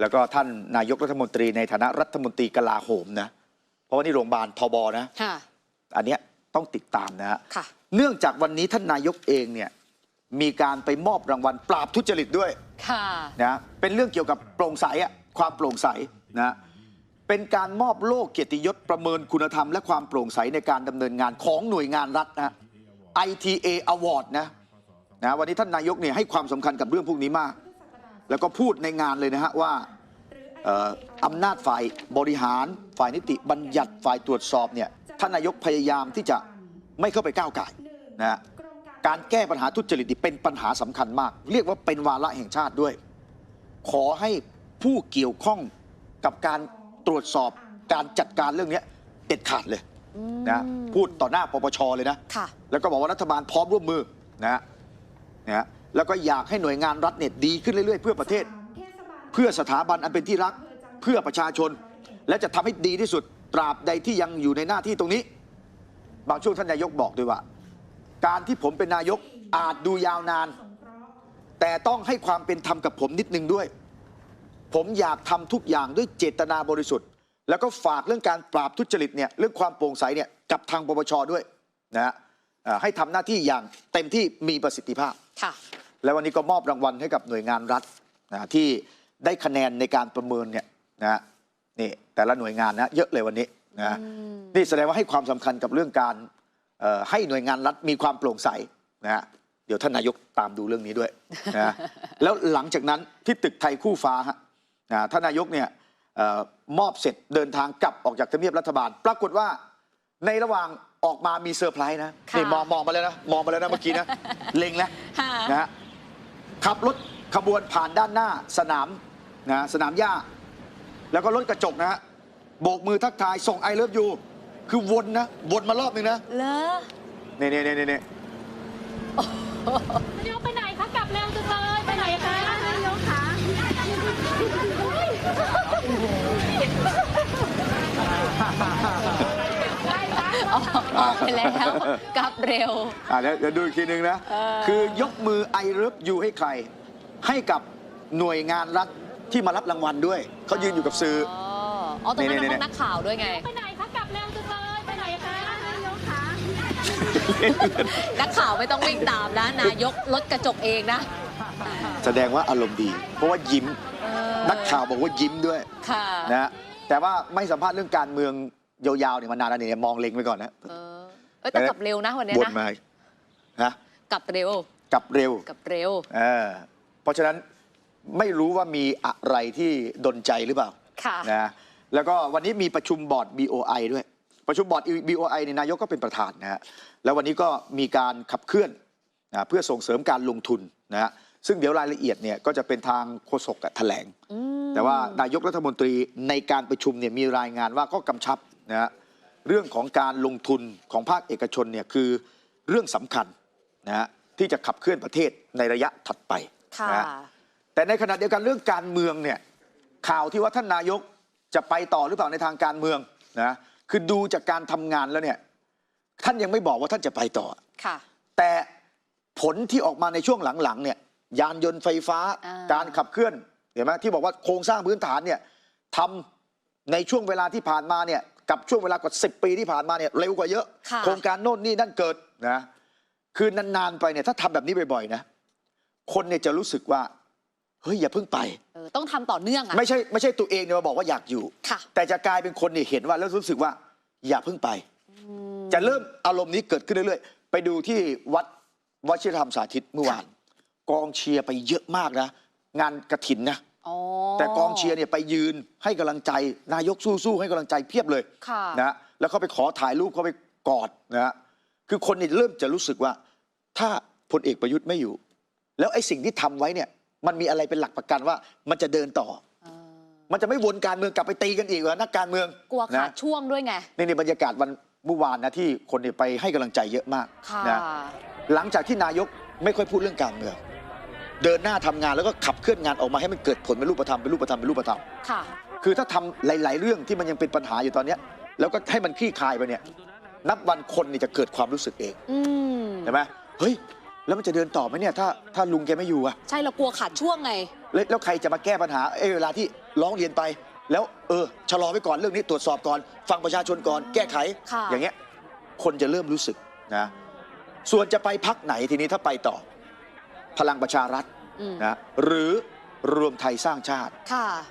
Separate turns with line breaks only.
แล้วก็ท่านนายกรัฐมนตรีในฐานะรัฐมนตรีกลาโหมนะ เพราะว่านี่โรงพยาบาลทบนะ
ค่ะ
อันเนี้ยต้องติดตามนะฮะ
ค่ะ
เนื่องจากวันนี้ท่านนายกเองเนี่ยมีการไปมอบรางวัลปราบทุจริตด้วย
ค่ะ
นะเป็นเรื่องเกี่ยวกับโปร่งใสอะความโปร่งใสนะเป็นการมอบโล่เกียรติยศประเมินคุณธรรม และความโปร่งใสในการดำเนินงานของหน่วยงานรัฐนะ ITA Award นะนะวันนี้ท่านนายกเนี่ยให้ความสำคัญกับเรื่องพวกนี้มาก แล้วก็พูดในงานเลยนะฮะว่าเอ่ออำนาจฝ่ายบริหาร ฝ่ายนิติบัญญัติฝ่ายตรวจสอบเนี่ยท่านนายกพยายามที่จะไม่เข้าไปก้าวไก่ายนะฮะการแก้ปัญหาทุจริตนี่เป็นปัญหาสำคัญมาก เรียกว่าเป็นวาระแห่งชาติด้วย ขอให้ผู้เกี่ยวข้องกับการตรวจสอบการจัดการเรื่องเนี้ยเด็ดขาดเลยนะพูดต่อหน้าปปชเลยนะ
ค่ะ
แล้วก็บอกว่ารัฐบาลพร้อมร่วมมือนะฮะนะฮะ แล้วก็อยากให้หน่วยงานรัฐเนี่ยดีขึ้นเรื่อยๆ เพื่อประเทศ เพื่อสถาบันอันเป็นที่รักเพื่อประชาชน และจะทำให้ดีที่สุดตราบใดที่ยังอยู่ในหน้าที่ตรงนี้ บางช่วงท่านนายกบอกด้วยว่า การที่ผมเป็นนายกอาจดูยาวนาน แต่ต้องให้ความเป็นธรรมกับผมนิดนึงด้วย ผมอยากทำทุกอย่างด้วยเจตนาบริสุทธิ์ แล้วก็ฝากเรื่องการปราบทุจริตเนี่ยเรื่องความโปร่งใสเนี่ยกับทางปปชด้วยนะฮะเอ่อให้ทำหน้าที่อย่างเต็มที่มีประสิทธิภาพ
ค่ะ
และวันนี้ก็มอบรางวัลให้กับหน่วยงานรัฐนะที่ได้คะแนนในการประเมินเนี่ยนะฮะนี่แต่ละหน่วยงานนะเยอะเลยวันนี้นะนี่แสดงว่าให้ความสำคัญกับเรื่องการเอ่อให้หน่วยงานรัฐมีความโปร่งใสนะฮะเดี๋ยวท่านนายกตามดูเรื่องนี้ด้วยนะฮะแล้วหลังจากนั้นที่ตึกไทยคู่ฟ้าฮะนะท่านนายกเนี่ยเออมอบเสร็จเดินทางกลับออกจากทำเนียบรัฐบาล ปรากฏว่าในระหว่าง ออกมามีเซอร์ไพรส์นะ
ค่ะ
นี่มองมองมาแล้วนะมองมาแล้วนะเมื่อกี้นะ เล็งแล้ว
ค่ะ
นะฮะขับรถขบวนผ่านด้านหน้าสนามนะสนามหญ้า แล้วก็รถกระจกนะฮะโบกมือทักทายส่งไอเลิฟยูคือวนนะ วนมารอบหนึ่งนะ
เลอ
นี่นี่นี่นี่
นายกไปไหนคะ กลับเร็วจังเลยไปไหนคะนายกคะ
ออกออกไปแล้วกลับเร็ว
อ่าเดี๋ยวเดี๋ยวดูอีกทีหนึ่งนะ
เออ
คือยกมือไอเลิฟยูให้ใคร ให้กับหน่วยงานรัฐที่มารับรางวัลด้วย เขายืนอยู่กับสื่อ
อ๋ออ๋อตรงนั้น
นี่
เป็น
นี่
ห้องนักข่าวด้วยไง
ไปไหนคะ กลับเร็วจังเลยไปไหนคะนายกคะ
นักข่าวไม่ต้องวิ่งตามนะนายกรถกระจกเองนะ
แสดงว่าอารมณ์ดี เพราะว่ายิ้ม
เออ
นักข่าวบอกว่ายิ้มด้วย
ค่ะ
นะฮะแต่ว่าไม่สัมภาษณ์เรื่องการเมือง ยาวๆเนี่ยมานานแล้วเนี่ยมองเล็งไว้ก่อนนะ
เออเอ้ยแต่กลับเร็วนะวันเนี้ย
วน
นะ
มานะ
กลับเร็ว
กลับเร็ว
กลับเร็ว
เออเพราะฉะนั้นไม่รู้ว่ามีอะไรที่ดนใจหรือเปล่า
ค่ะ
นะแล้วก็วันนี้มีประชุมบอร์ด BOI ด้วย ประชุมบอร์ด BOI ในยนายกก็เป็นประธานนะฮะแล้ววันนี้ก็มีการขับเคลื่อนนะเพื่อส่งเสริมการลงทุนนะฮะซึ่งเดี๋ยวรายละเอียดเนี่ยก็จะเป็นทางโฆษกอะแถลงแต่ว่านายกรัฐมนตรีในการประชุมเนี่ยมีรายงานว่าก็กำชับ นะฮะเรื่องของการลงทุนของภาคเอกชนเนี่ยคือเรื่องสำคัญนะฮะที่จะขับเคลื่อนประเทศในระยะถัดไป
ค่ะ
นะฮะแต่ในขณะเดียวกันเรื่องการเมืองเนี่ยข่าวที่ว่าท่านนายกจะไปต่อหรือเปล่าในทางการเมืองนะคือดูจากการทำงานแล้วเนี่ยท่านยังไม่บอกว่าท่านจะไปต่อ
ค่ะ
แต่ผลที่ออกมาในช่วงหลังๆเนี่ยยานยนต์ไฟฟ้า
อ่า
การขับเคลื่อนเห็นไหมที่บอกว่าโครงสร้างพื้นฐานเนี่ยทำในช่วงเวลาที่ผ่านมาเนี่ย กับช่วงเวลากว่าสิปีที่ผ่านมาเนี่ยเร็วกว่าเยอะ
ค่ะ
โครงการโน่นนี่นั่นเกิดนะคือนานๆไปเนี่ยถ้าทำแบบนี้บ่อยๆนะคนเนี่ยจะรู้สึกว่าเฮ้ยอย่าเพิ่งไป
เออต้องทำต่อเนื่องอะ
ไม่ใช่ไม่ใช่ตัวเองเนี่ยมาบอกว่าอยากอยู่
ค่ะ
แต่จะกลายเป็นคนเนี่ยเห็นว่าแล้วรู้สึกว่า อย่าเพิ่งไป จะเริ่มอารมณ์นี้เกิดขึ้นเรื่อยๆ ไปดูที่วัดวชิรธรรมสาธิตเมื่อวาน กองเชียร์ไปเยอะมากนะ งานกระถินนะ
อ๋อ
แต่กองเชียร์เนี่ยไปยืนให้กำลังใจนายกสู้ๆให้กำลังใจเพียบเลย
ค่ะ
นะแล้วเขาไปขอถ่ายรูปเขาไปกอดนะฮะคือคนเนี่ยเริ่มจะรู้สึกว่า ถ้าพลเอกประยุทธ์ไม่อยู่ แล้วไอ้สิ่งที่ทำไว้เนี่ย มันมีอะไรเป็นหลักประกันว่า มันจะเดินต่อ
เออ
มันจะไม่วนการเมืองกลับไปตีกันอีกเหรอนักการเมือง
กลัวขาด
นะ
ช่วงด้วยไง
นี่ในบรรยากาศวันเมื่อวานนะที่คนเนี่ยไปให้กำลังใจเยอะมาก
ค่ะ
นะหลังจากที่นายกไม่ค่อยพูดเรื่องการเมือง เดินหน้าทำงานแล้วก็ขับเคลื่อนงานออกมาให้มันเกิดผลเป็นรูปธรรมเป็นรูปธรรมเป็นรูปธรรม
ค่ะ
คือถ้าทำหลาย ๆ เรื่องที่มันยังเป็นปัญหาอยู่ตอนเนี้แล้วก็ให้มันคลี่คลายไปเนี่ย นับวันคนนี่จะเกิดความรู้สึกเอง
อืม
ใช่ไหมเฮ้ย แล้วมันจะเดินต่อไหมเนี่ยถ้าถ้าลุงแกไม่อยู่อะ
ใช่เรากลัวขาดช่วงไง
แล้วใครจะมาแก้ปัญหาเอยเวลาที่ร้องเรียนไป แล้วเออชะลอไว้ก่อนเรื่องนี้ตรวจสอบก่อนฟังประชาชนก่อนแก้ไข
ค่ะ
อย่างเงี้ยคนจะเริ่มรู้สึกนะส่วนจะไปพักไหนทีนี้ถ้าไปต่อ พลังประชารัฐนะหรือรวมไทยสร้างชาติ